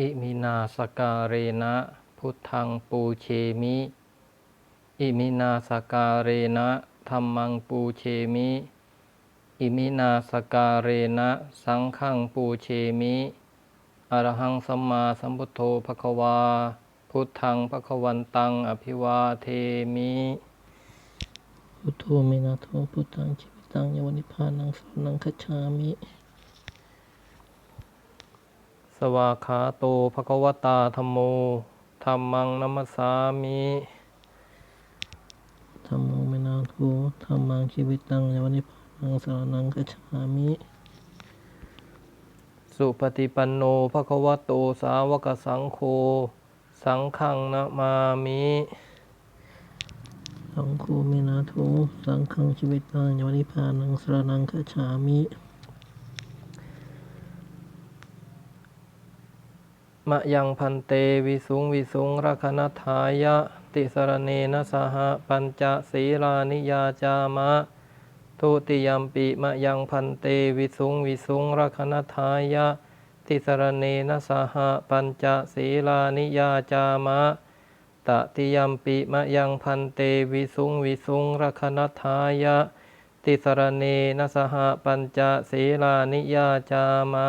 อิมินาสการเรนะพุทธังปูเชมิ อิมินาสการเรนะธรรมังปูเชมิ อิมินาสการเรนะสังฆังปูเชมิอรหังสัมมาสัมพุทโธภควา พุทธังภควันตังอภิวาเทมิพุทโธเมนาโทพุทธังชีวิตังยาวนิพานังสนังคัจฉามิ วาขาโตภควตาธรรมโมธรรมังนัมสสามิธรรมังเมนาโทธรรมังชีวิตังยาวนิพพานังสรนังคัจฉามิ สุปฏิปันโนภควโตสาวกสังโฆ สังฆังนะมามิ สังโฆเมนาโทสังฆังชีวิตังยาวนิพพานังสรนังคัจฉามิ มะยังพันเตวิสุงวิสุงรักนัทายะ ติสรเนนะสหปัญจศีลานิยาจามะ ทุติยมปิมะยังพันเตวิสุงวิสุงรักนัทายะ ติสรเนนะสหปัญจศีลานิยาจามะ ตติยมปิมะยังพันเตวิสุงวิสุงรักนัทายะ ติสรเนนะสหปัญจศีลานิยาจามะ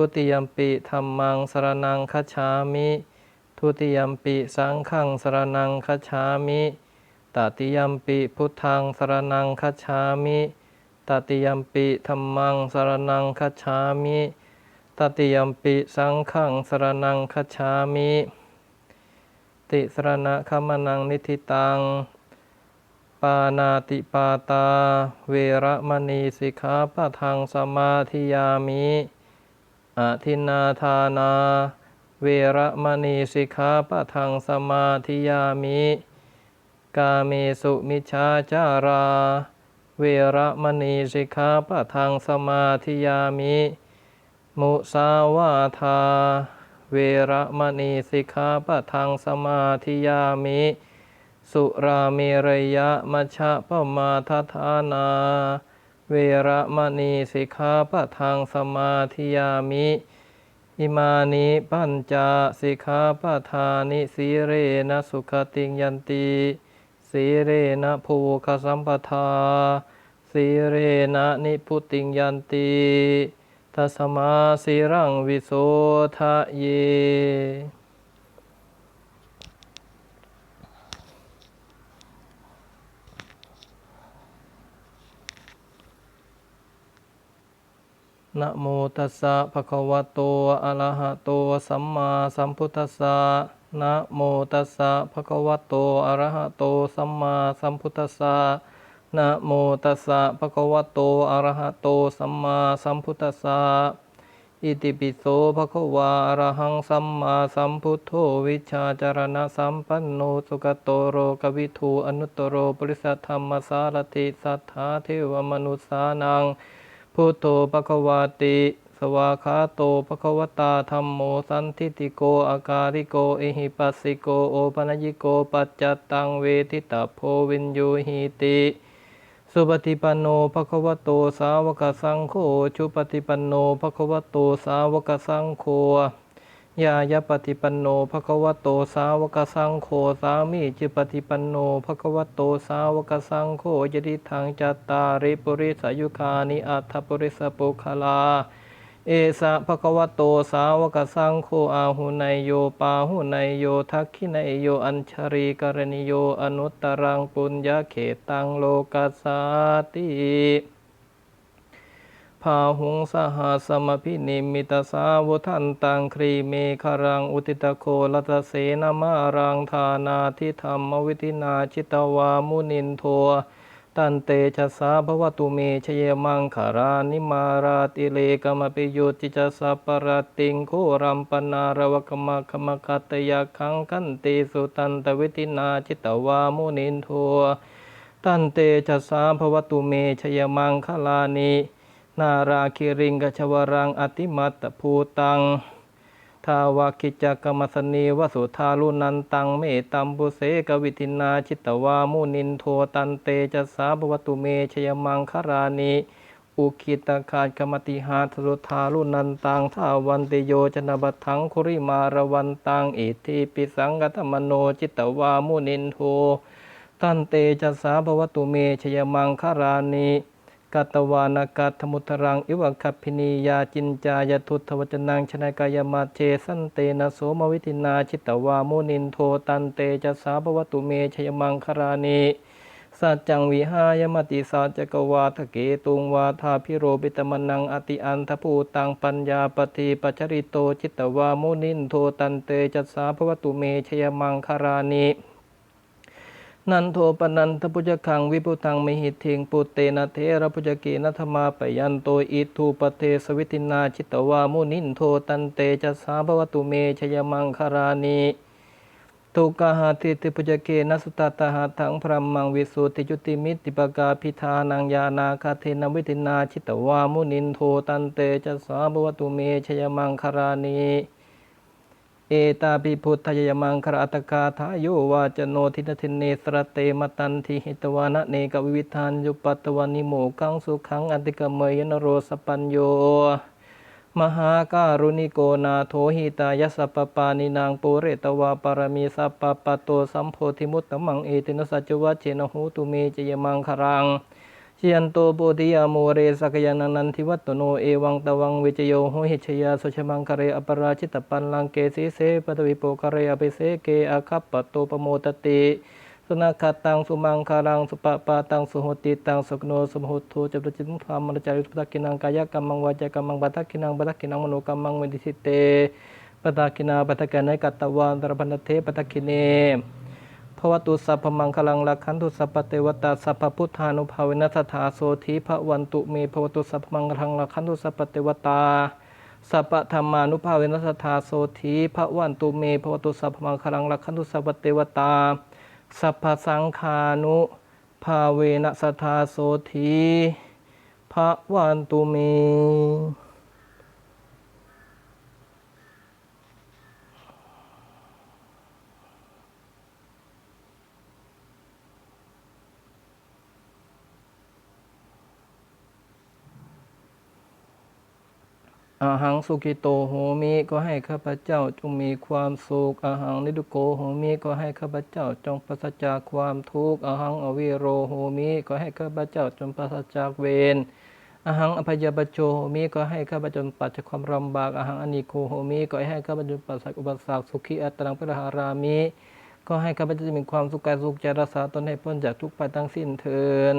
ทุติยมปิธรรมังสรนังคัจฉามิ ทุติยมปิสังฆังสรนังคัจฉามิตติยมปิพุทธังสรนังคัจฉามิตติยมปิธรรมังสรนังคัจฉามิตติยมปิสังฆังสรนังคัจฉามิติสรณะขมนังนิธิตัง ปานาติปาตา เวระมณีสิกขาปะทังสมาธิยามิ อาทินาทานา เวระมณีสิกขาปะทังสมาธิยามิ กาเมสุมิชาจารา เวระมณีสิกขาปะทังสมาธิยามิ มุสาวาทา เวระมณีสิกขาปะทังสมาธิยามิ สุราเมรยะมัชฌะปมาทฐานา เวระมณีสิกขาปะทังสมาธิยามิ อิมานิปัญจสิกขาปะทานิสีเรนะสุขติงยันติสีเรนะภูคสัมปทาสีเรนะนิพุติงยันติทัสมาสีรังวิโสทะเย นะโมตัสสะภะคะวะโต อะระหะโต สัมมาสัมพุทธัสสะนะโมตัสสะภะคะวะโต อะระหะโต สัมมาสัมพุทธัสสะนะโมตัสสะภะคะวะโต อะระหะโต สัมมาสัมพุทธัสสะอิติปิโสภะคะวาอะระหังสัมมาสัมพุทโธวิชาจารณะสัมปันโนสุขโตโรกวิทูอนุตตโรปริสัทธรรมสารติสัทธาเทวมนุสสานัง พุทโธปะคะวาติ สวาคาโตปะคะวตาธรรมโมสันทิติโกอาการิโกเอหิปัสสิโกโอปนญิโกปัจจตังเวทิตาโพวินโยหิติสุปฏิปันโนภะควะโตสาวกสังโฆชุปฏิปันโนภะควะโตสาวกสังโฆ ยายปฏิปันโนภะคะวะโตสาวกสังโฆสามีจิปฏิปันโนภะคะวะโตสาวกสังโฆยติทังจัตตาริปุริสายุคานิอัตถปุริสปุคลา เอสะภะคะวะโตสาวกสังโฆอาหุนายโยปาหุนายโยทักขินายโยอัญชรีกรณิโยอนุตตรังปุญญาเขตังโลกัสสาติ พาหุงสหสมพินิมิตสาวุทันตังครีเมคารังอุติตโคลัตเสนามารังธานาทิธรรมวิธินาชิตวามุนินโทตันเตชะสาภวตุเมชเยมังคารานิมาราติเลกมปิโยติจสัปรติงโครัมปนารวกมะคมคัตยาคังคันเตสุตันตวิตินาจิตวามุนินโทตันเตชะสาภวตุเมชเยมังคลานิ นาราคิริงกชวรังอติมัตตภูตัง ทาวาคิจักกมัสนีวสุธาลุนันตังเมตัมบุเสกวิตินาชิตวามุนินโทตันเตจะสาบวตุเมชยมังคารานิอุคิตาคาคมติหาทสุธาลุนันตังทาวันติโยชนบัทังคุริมารวันตังอิทิปิสังกตมโนจิตวามุนินโทตันเตจะสาบวตุเมชยมังคารานิ กัตวานากัตถมุทรัง อิวังคัพพินียาจินจายทุตถวจนังชนกายมาเชสันเตนะโสมวิตินาชิตวามุนินโทตันเตจะสาบวตุเมชยมังคารานิสัจจังวิหายมติสัจกวาทะเกตุงวาทาพิโรปิตมนังอติอันทภูตังปัญญาปฏิปัจจริโต จิตวามุนินโทตันเตจะสาบวตุเมชยมังคารานิ นันโทปนันทพุจคังวิพุตังมิหิทิงปุเตนะเทระพุจเกนัธมาปยันโตอิทูปเทสวิตินาชิตวามุนินโทตันเตจะสาภวตุเมชยมังคารานิทุกขหาติติพุจเกนัสุตตาหาทังพระมังวิสุติจุติมิติปกาพิธานังยานาคาเทนวิตินาชิตวามุนินโทตันเตจะสาภวตุเมชยมังคารานิ เอตาปิพุทธยมังคราตกาทายโยวาจโนทินทินเนสระเตมตันทิหิตวานะเนกวิวิธานยุปัตตวานิโมกังสุขังอันติกเมยนโรสปัญโย มหาการุณิโกนาโทหิตายสสปปานินางปุเรตวาปารมีสัพปะปะโตสัมโพธิมุตตมังเอตินสัจวัชเชนหูตุเมจยมังคารัง เชียนโตโพธิยาโมเรสกยานันันทิวัตโนเอวังตวังวิจโยโหหิชยาสุชมังคเรอปราชิตปันลังเกสีเสปตวิโปคเรอภิเสเกอาคัปปะโตปโมตติสุนัขตังสุมังคารังสุปปาตังสุโหติตังสุกโนสุมหุตโธจัปจิตธรรมรจาริสุปตักกินังกายกรรมังวาจากรรมังบัตกินังบัตกินังมโนกรรมังเวดิสิเตปตากินาปตกันในกัตตวานตรพันเทปตกิเน ภวตุสัพพมังคลังลักขันตุสัพพเทวตาสัพพพุทธานุภาเวนัสถาโสธีพระวันตุเมภวตุสัพพมังคลังลักขันตุสัพพเทวตาสัพพธรรมานุภาเวนัสถาโสธีพระวันตุเมภวตุสัพพมังคลังลักขันตุสัพพเทวตาสัพพสังฆานุภาเวนัสถาโสธีพระวันตุเม อาหังสุกิโตโหมิก็ให้ข้าพเจ้าจงมีความสุขอาหังนิดุโกโหมิก็ให้ข้าพเจ้าจงปราศจากความทุกข์อาหังอวิโรโหมิก็ให้ข้าพเจ้าจงปราศจากเวรอาหังอภัยปโชโหมิก็ให้ข้าพเจ้าปราศจากความลำบากอาหังอนิโกโหมิก็ให้ข้าพเจ้าปราศจากอุปสรรคสุขีอัตตังพระหารามิก็ให้ข้าพเจ้ามีความสุขกายสุขใจรักษาตนให้พ้นจากทุกข์ภัยทั้งสิ้นเทิน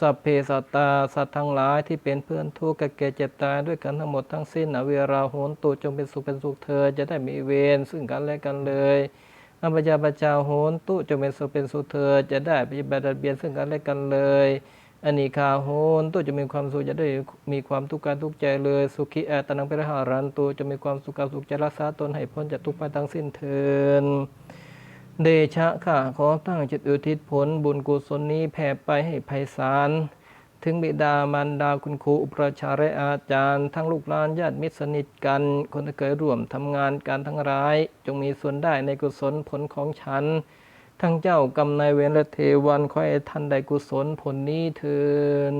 สัพเพสัตตาสัตว์ทั้งหลายที่เป็นเพื่อนทุกข์แก่เจ็บตายด้วยกันทั้งหมดทั้งสิ้นอเวราโหนตุจงเป็นสุขเป็นสุขเธอจะได้มีเวรซึ่งกันและกันเลยอัปยาปจาโหนตุจงเป็นสุขเป็นสุขเธอจะได้ปฏิบัติเบียนซึ่งกันและกันเลยอนิคาโหนตุจะมีความสุขจะได้มีความทุกข์กายทุกข์ใจเลย สุขีแอตนังเปรหารันตุจะมีความสุขกายสุขใจรักษาตนให้พ้นจากทุกข์ไปทั้งสิ้นเทิน เดชะค่ะขอตั้งจิตอุทิศผลบุญกุศลนี้แผ่ไปให้ไพศาล ถึงบิดามารดาคุณครูอุปราชาและอาจารย์ ทั้งลูกหลานญาติมิตรสนิทกัน คนที่เคยร่วมทำงานการทั้งร้าย จงมีส่วนได้ในกุศลผลของฉัน ทั้งเจ้ากรรมนายเวรและเทวันขอให้ท่านได้กุศลผลนี้เถิน